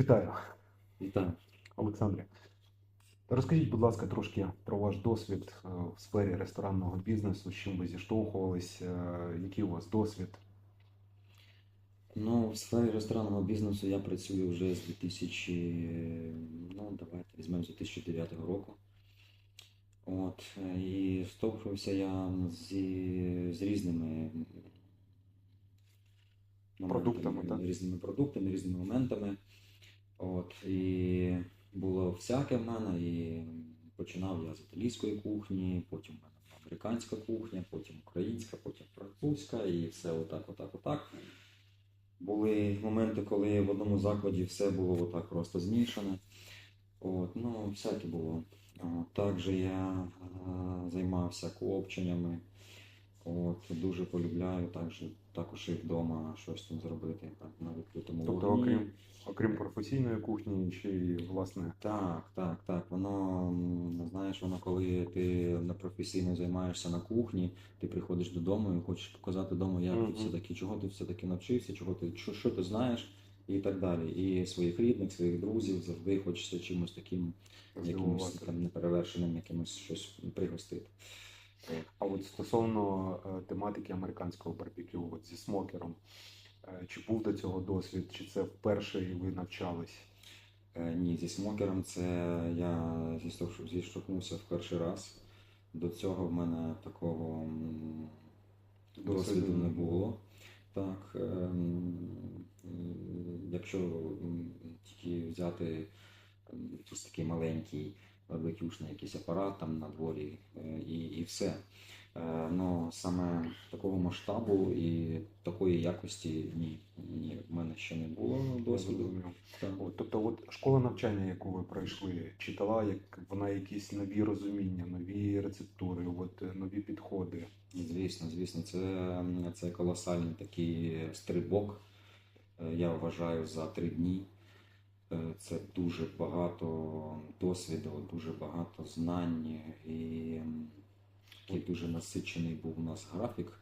Вітаю, Вітаю. Олександре. Розкажіть, будь ласка, трошки про ваш досвід е, в сфері ресторанного бізнесу, з чим ви зіштовхувались, е, який у вас досвід? Ну, в сфері ресторанного бізнесу я працюю вже з 2000, ну, давайте візьмемо з 2009 року. От, е, і стовхнувся я зі, з різними Продуктами, моментами, так? різними продуктами, різними моментами. От, і було всяке в мене, і починав я з італійської кухні, потім в мене американська кухня, потім українська, потім французька, і все отак, отак, отак. Були моменти, коли в одному закладі все було отак просто змішане. От, ну, всяке було. Також я е, займався копченнями. От, дуже полюбляю також, також і вдома щось там зробити так, на відкритому Тобто, вогні. окрім, окрім професійної кухні, ще й власне. Так, так, так. Воно, знаєш, воно коли ти на професійно займаєшся на кухні, ти приходиш додому і хочеш показати дому, як Мгм. ти все-таки, чого ти все-таки навчився, чого ти, що, що ти знаєш і так далі. І своїх рідних, своїх друзів завжди хочеться чимось таким, якимось там неперевершеним, якимось щось пригостити. А от стосовно е, тематики американського барбекю, от зі смокером, е, чи був до цього досвід, чи це вперше і ви навчались? Е, Ні, зі смокером це я зіштовх- зіштовхнувся в перший раз. До цього в мене такого досвіду не було. Так, ем, якщо тільки взяти якийсь такий маленький барбекюшний якийсь апарат там на дворі е, і, і все. Е, Ну, саме такого масштабу і такої якості ні, ні, в мене ще не було досвіду. От, тобто, от школа навчання, яку ви пройшли, чи дала як вона якісь нові розуміння, нові рецептури, от е, нові підходи? Звісно, звісно, це, це колосальний такий стрибок. Я вважаю за три дні. Е, Це дуже багато досвіду, дуже багато знань і такий дуже насичений був у нас графік,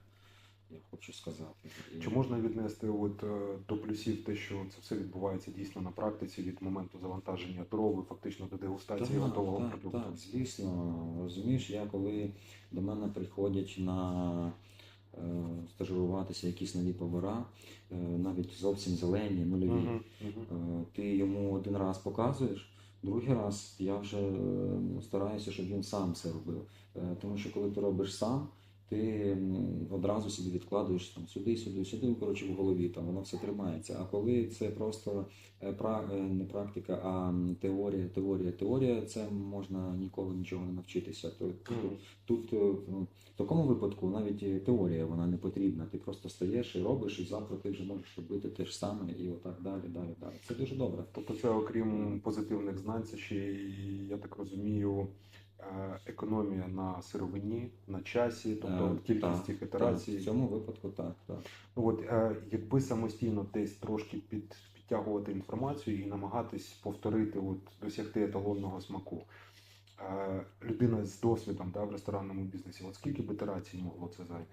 я хочу сказати. Чи можна віднести от е, до плюсів те, що це все відбувається дійсно на практиці від моменту завантаження дров фактично до дегустації Так, готового так, продукту? Так, звісно, розумієш, я коли до мене приходять на стажуватися якісь нові повара, е, навіть зовсім зелені, нульові, Мгм, мгм. е, ти йому один раз показуєш, другий раз я вже е, стараюся, щоб він сам це робив. Е, Тому що коли ти робиш сам, ти одразу собі відкладуєш там сюди, сюди, сюди, коротше, в голові там воно все тримається. А коли це просто е, пра- е, не практика, а теорія, теорія, теорія, це можна ніколи нічого не навчитися. Тут, тут е, ну, в такому випадку навіть теорія вона не потрібна. Ти просто стаєш і робиш, і завтра ти вже можеш робити те ж саме, і отак далі, далі, далі. Це дуже добре. Тобто це окрім позитивних знань, це ще я так розумію, економія на сировині, на часі, тобто Е, кількість цих ітерацій. в цьому випадку так. так. Ну, От, е, якби самостійно десь трошки під, підтягувати інформацію і намагатись повторити, от, досягти еталонного смаку. Е, людина з досвідом да, в ресторанному бізнесі, от скільки б ітерацій могло це зайняти?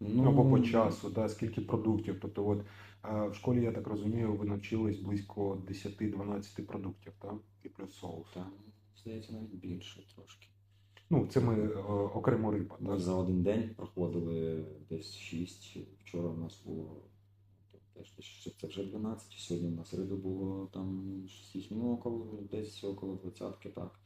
Ну, або по часу, да, скільки продуктів. Тобто, от, в школі, я так розумію, ви навчились близько 10-12 продуктів, так? І плюс соус. Там, здається, навіть більше трошки. Ну, це ми е, окремо риба. Ми Так? за один день проходили десь 6. Вчора у нас було теж це вже 12, сьогодні у нас риби було там 6, ну около десь около 20, так.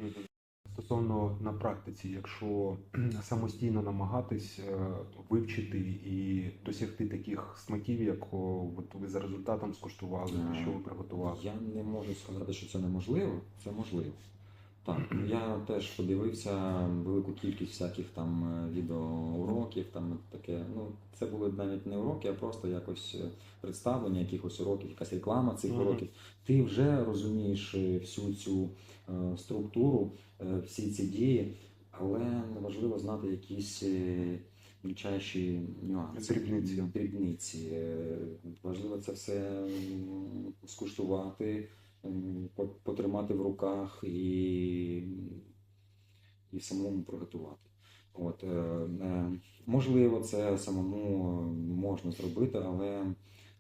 Стосовно на практиці, якщо самостійно намагатись е, вивчити і досягти таких смаків, як от ви за результатом скуштували, Е, що ви приготували. Я не можу сказати, що це неможливо. Це можливо. Так, я теж подивився велику кількість всяких там е, відеоуроків, там таке. Ну, це були навіть не уроки, а просто якось е, представлення якихось уроків, якась реклама цих Мгм. уроків. Ти вже розумієш е, всю цю е, структуру, е, всі ці дії, але важливо знати якісь мільчайші нюанси. Дрібниці. Дрібниці. Важливо це все скуштувати, потримати в руках і, і самому приготувати. От, е, е, можливо, це самому можна зробити, але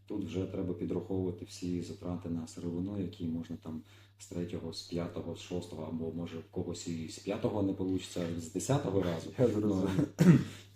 Тут вже треба підраховувати всі затрати на сировину, які можна там з третього, з п'ятого, з шостого, або може в когось і з п'ятого не вийде, з десятого разу.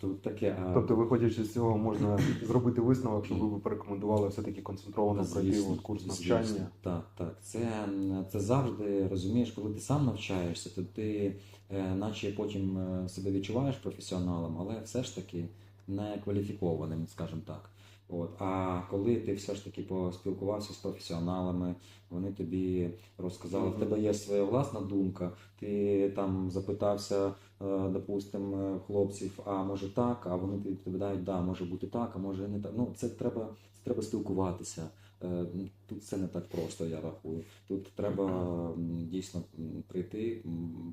Тут таке. А... Тобто, виходячи з цього, можна зробити висновок, що ви порекомендували все-таки концентровано пройти от курс звісно. навчання. Так, так. Це, це завжди розумієш, коли ти сам навчаєшся, то ти е, наче потім е, себе відчуваєш професіоналом, але все ж таки не кваліфікованим, скажімо так. От. А коли ти все ж таки поспілкувався з професіоналами, вони тобі розказали, в тебе є своя власна думка, ти там запитався, допустим, е, хлопців, а може так, а вони відповідають, да, може бути так, а може не так. Ну, це треба, треба спілкуватися. Е, Тут це не так просто, я рахую. Тут треба дійсно прийти,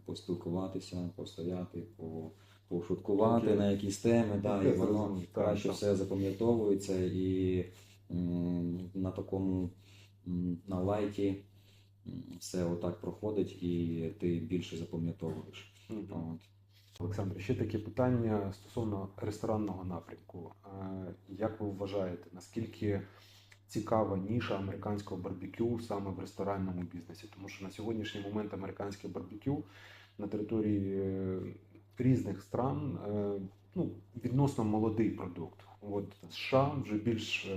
поспілкуватися, постояти, по, пошуткувати Окей. на якісь теми, да, Окей, і воно краще все запам'ятовується і на такому на лайті все отак проходить, і ти більше запам'ятовуєш. От. Олександр, ще таке питання стосовно ресторанного напрямку. Е, Як ви вважаєте, наскільки цікава ніша американського барбекю саме в ресторанному бізнесі? Тому що на сьогоднішній момент американське барбекю на території е, різних стран е, ну, відносно молодий продукт. От США вже більш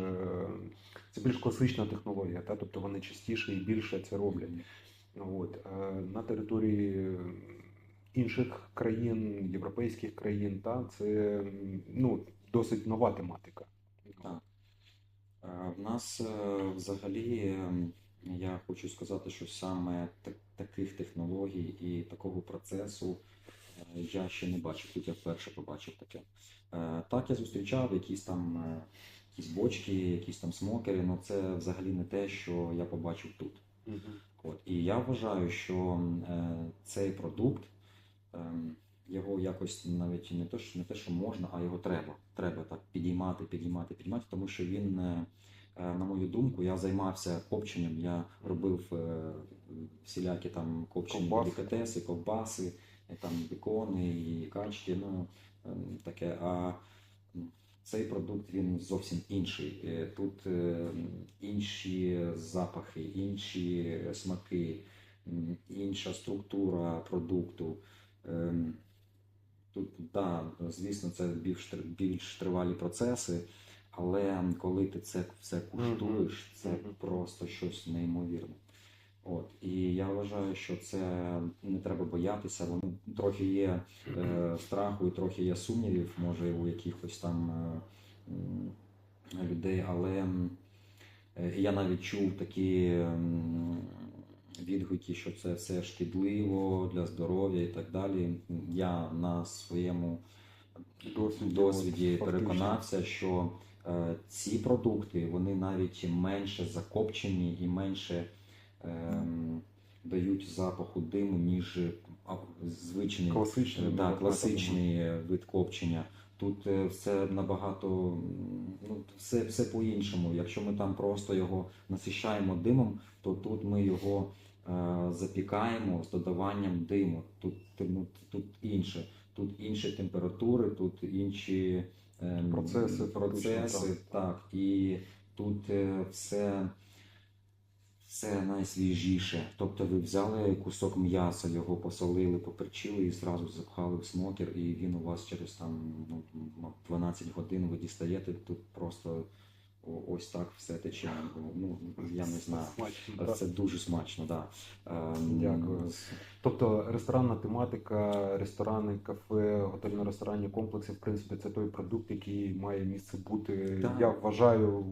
це більш класична технологія, та тобто вони частіше і більше це роблять. От на території інших країн, європейських країн, та це ну досить нова тематика. Так. Е, В нас е, взагалі ем, я хочу сказати, що саме таких технологій і такого процесу е, я ще не бачив. Тут я вперше побачив таке. Так, я зустрічав якісь там якісь бочки, якісь там смокери, але це взагалі не те, що я побачив тут. Мгм. От. І я вважаю, що цей продукт, його якось навіть не те, що, не те, що можна, а його треба. Треба так підіймати, підіймати, підіймати, тому що він, е, е, на мою думку, я займався копченням, я робив е, всілякі там копчені делікатеси, ковбаси, там бікони і качки, ну е, таке. А цей продукт він зовсім інший. Тут інші запахи, інші смаки, інша структура продукту. Ем, Тут, да, звісно, це більш, більш тривалі процеси, але коли ти це все куштуєш, це просто щось неймовірне. От. І я вважаю, що це не треба боятися. Воно трохи є е, страху і трохи є сумнівів, може, у якихось там е, людей, але е, я навіть чув такі м, відгуки, що це все шкідливо для здоров'я і так далі. Я на своєму Досвіді, переконався, що е, ці продукти вони навіть менше закопчені і менше ем, дають запаху диму, ніж звичний Класичний, да, класичний вид копчення. Тут е, все набагато ну, все, все по-іншому. Якщо ми там просто його насищаємо димом, то тут ми його запікаємо з додаванням диму. Тут, ну, тут інше. Тут інші температури, тут інші ем, Процеси, процеси фактично, так. І тут е, все, все найсвіжіше. Тобто ви взяли кусок м'яса, його посолили, поперчили і зразу запхали в смокер, і він у вас через там ну, 12 годин ви дістаєте. Тут просто ось так все тече. Ну, я не знаю. Смачно, так. Це дуже смачно, так. Да. Ем, Дякую. Тобто ресторанна тематика, ресторани, кафе, готельно-ресторанні комплекси, в принципі, це той продукт, який має місце бути. Так. Я вважаю,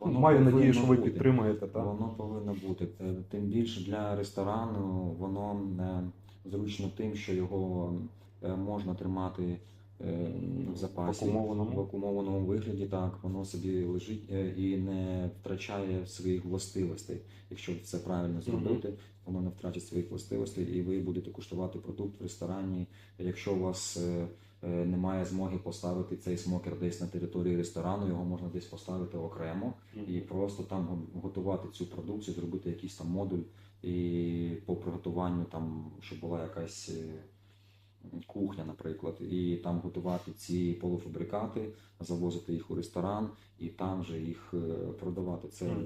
Воно маю надію, що ви бути. підтримуєте. Так? Воно повинно бути. Тим більше для ресторану воно е, зручно тим, що його е, можна тримати е, в запасі. Вакуумованому? В вакуумованому вигляді, так, воно собі лежить е, і не втрачає своїх властивостей. Якщо це правильно зробити, воно не втратить своїх властивостей, і ви будете куштувати продукт в ресторані. Якщо у вас е, е, немає змоги поставити цей смокер десь на території ресторану, його можна десь поставити окремо і просто там готувати цю продукцію, зробити якийсь там модуль і по приготуванню там, щоб була якась е, кухня, наприклад, і там готувати ці полуфабрикати, завозити їх у ресторан і там же їх е, продавати. Це,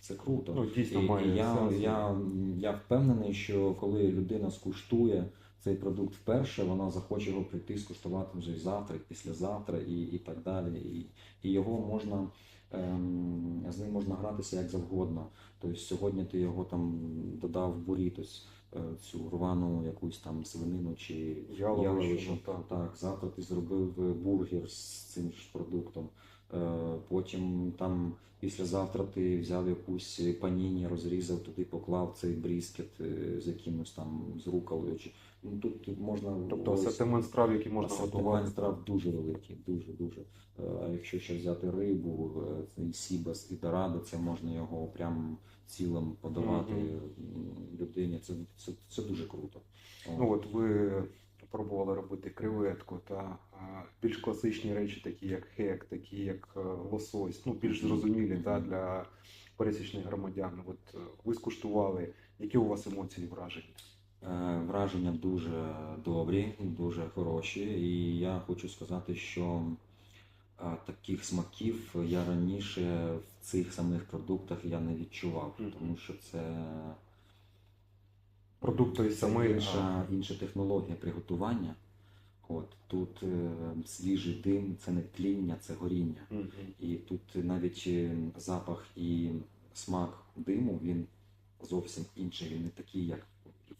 це круто. Ну, дійсно І, має і я, сенс. я, я впевнений, що коли людина скуштує цей продукт вперше, вона захоче його прийти скуштувати вже і завтра, і післязавтра, і, і так далі. І, і його можна ем, з ним можна гратися як завгодно. Тобто сьогодні ти його там додав в бурітос, е, цю рвану якусь там свинину чи яловичину. так. Так, завтра ти зробив бургер з цим ж продуктом. Е, Потім там післязавтра ти взяв якусь паніні, розрізав, туди поклав цей бріскет е, з якимось там з руколою. Ну, тут, можна Тобто асортимент страв, які можна асортимент готувати. страв дуже великий, дуже дуже. Е, А якщо ще взяти рибу, е, цей сібас і дорадо, це можна його прям цілим подавати Мгм. м, людині. Це, це, це дуже круто. Ну от ви пробували робити креветку та більш класичні речі, такі як хек, такі як е, лосось, ну більш зрозумілі та, для пересічних громадян. От е, ви скуштували, які у вас емоції враження? Е, Враження дуже добрі, дуже хороші, і я хочу сказати, що е, таких смаків я раніше в цих самих продуктах я не відчував, тому що це, Продукт той це інша, інша технологія приготування. От тут е, свіжий дим, це не тління, це горіння. Мгм. І тут навіть е, запах і смак диму він зовсім інший. Він не такий, як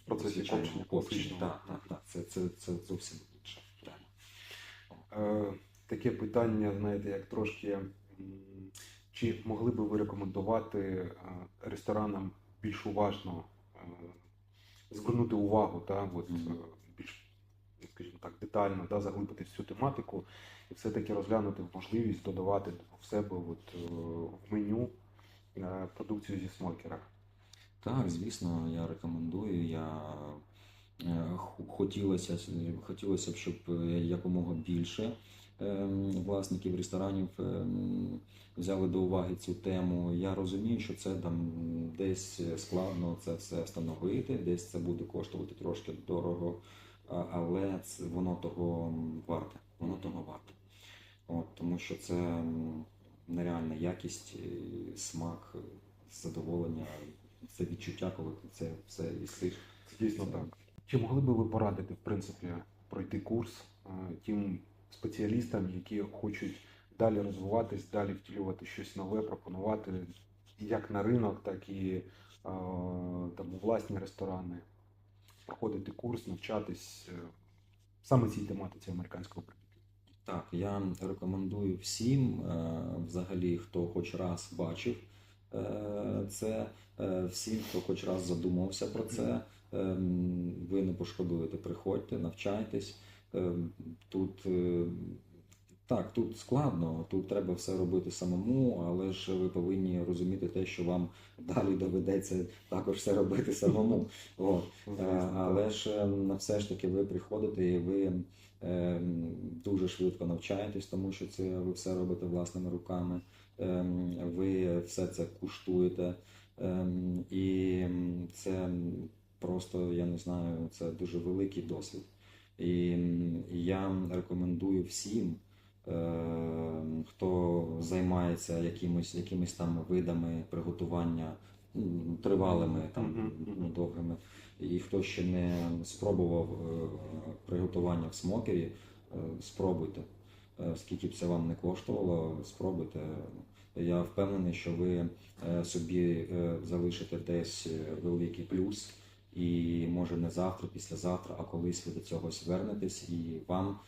В процесі звичайному копчення копченні. класичного. Так, так, так. Це, це, це зовсім інше. Прямо. Е, таке питання, знаєте, як трошки. Чи могли би ви рекомендувати е, ресторанам більш уважно е, звернути увагу, та, от, е, більш, скажімо так, детально да, заглибити в цю тематику і все-таки розглянути можливість додавати в себе от, в меню продукцію зі смокера? Так, звісно, я рекомендую. Я е, хотілося, хотілося б, щоб е, якомога більше ем, власників ресторанів ем, взяли до уваги цю тему. Я розумію, що це там десь складно це все встановити, десь це буде коштувати трошки дорого, але це, воно того варте. Воно того варте. От, тому що це нереальна якість, смак, задоволення, це відчуття, коли ти це все їсиш. Це дійсно так. Чи могли би ви порадити, в принципі, пройти курс е, тим спеціалістам, які хочуть далі розвиватись, далі втілювати щось нове, пропонувати як на ринок, так і е, там, у власні ресторани, проходити курс, навчатись е, саме цій тематиці американського барбекю? Так, я рекомендую всім, взагалі, хто хоч раз бачив це, е, всім, хто хоч раз задумався про це, е, ви не пошкодуєте, приходьте, навчайтесь. Е, Тут е, так, тут складно, тут треба все робити самому, але ж ви повинні розуміти те, що вам далі доведеться також все робити самому. От. Е, Але ж ем, все ж таки ви приходите і ви ем, дуже швидко навчаєтесь, тому що це ви все робите власними руками. Ем, Ви все це куштуєте. Ем, І це просто, я не знаю, це дуже великий досвід. І я рекомендую всім, ем, хто займається якимось, якимись там видами приготування тривалими, там мгм. довгими, і хто ще не спробував е, приготування в смокері, е, спробуйте. Е, Скільки б це вам не коштувало, спробуйте. Я впевнений, що ви е, собі е, залишите десь великий плюс, і може не завтра, післязавтра, а колись ви до цього звернетесь, і вам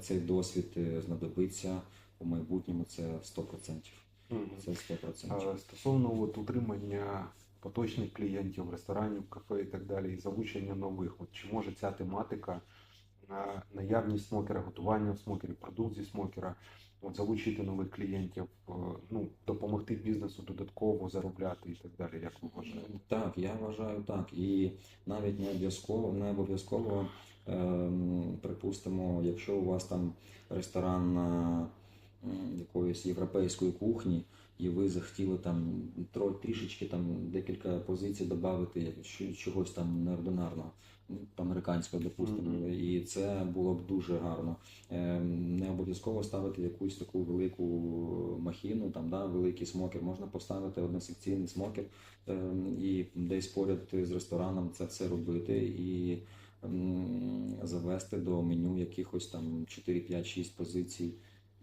цей досвід знадобиться у майбутньому. Це 100%. Мгм. Це 100%. А Стосовно от, утримання поточних клієнтів, ресторанів, кафе і так далі, і залучення нових, от, чи може ця тематика, на наявність смокера, готування в смокері, продукт зі смокера, от, залучити нових клієнтів, е, ну, допомогти бізнесу додатково заробляти і так далі, як ви вважаєте? Так, я вважаю так. І навіть не обов'язково, не обов'язково, ем, припустимо, якщо у вас там ресторан, е, якоїсь європейської кухні, і ви захотіли там трішечки там декілька позицій додати чогось там неординарного, американського, допустимо, Мгм. і це було б дуже гарно. Е, Не обов'язково ставити якусь таку велику махіну, там да, великий смокер. Можна поставити односекційний смокер е, і десь поряд з рестораном це все робити і завести до меню якихось там 4, 5, 6 позицій.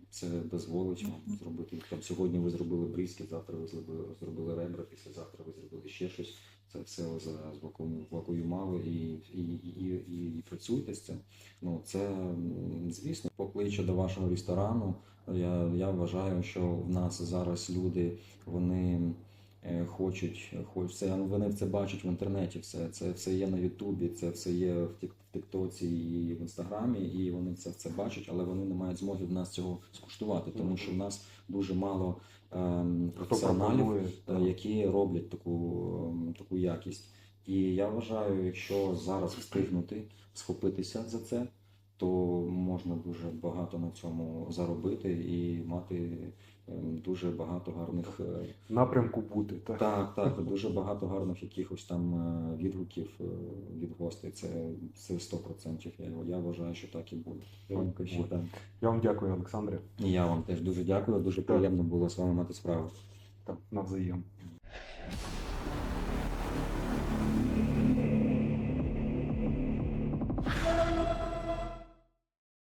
Це дозволить вам зробити. Там сьогодні ви зробили бризки, завтра ви зробили, зробили ребра, післязавтра ви зробили ще щось. Це все зараз вакуюмали і, і, і, і, і працюйте з цим. Ну, це, звісно, покличе до вашого ресторану. Я, я вважаю, що в нас зараз люди вони е, хочуть, хоч це вони це бачать в інтернеті. Все це все є на Ютубі, це все є в Тік- в Тіктоці і в Інстаграмі, і вони це все бачать, але вони не мають змоги в нас цього скуштувати, тому що в нас дуже мало професіоналів, пропонує? е, які роблять таку, ем, таку якість. І я вважаю, якщо зараз встигнути схопитися за це, то можна дуже багато на цьому заробити і мати ем, дуже багато гарних е, напрямку бути. Так? так, так, дуже багато гарних якихось там е, відгуків е, від гостей. Це це 100%. Я, я вважаю, що так і буде. Я вам так. Я вам дякую, Олександре. І я вам теж дуже дякую. Дуже Так. приємно було з вами мати справу. Так, навзаєм.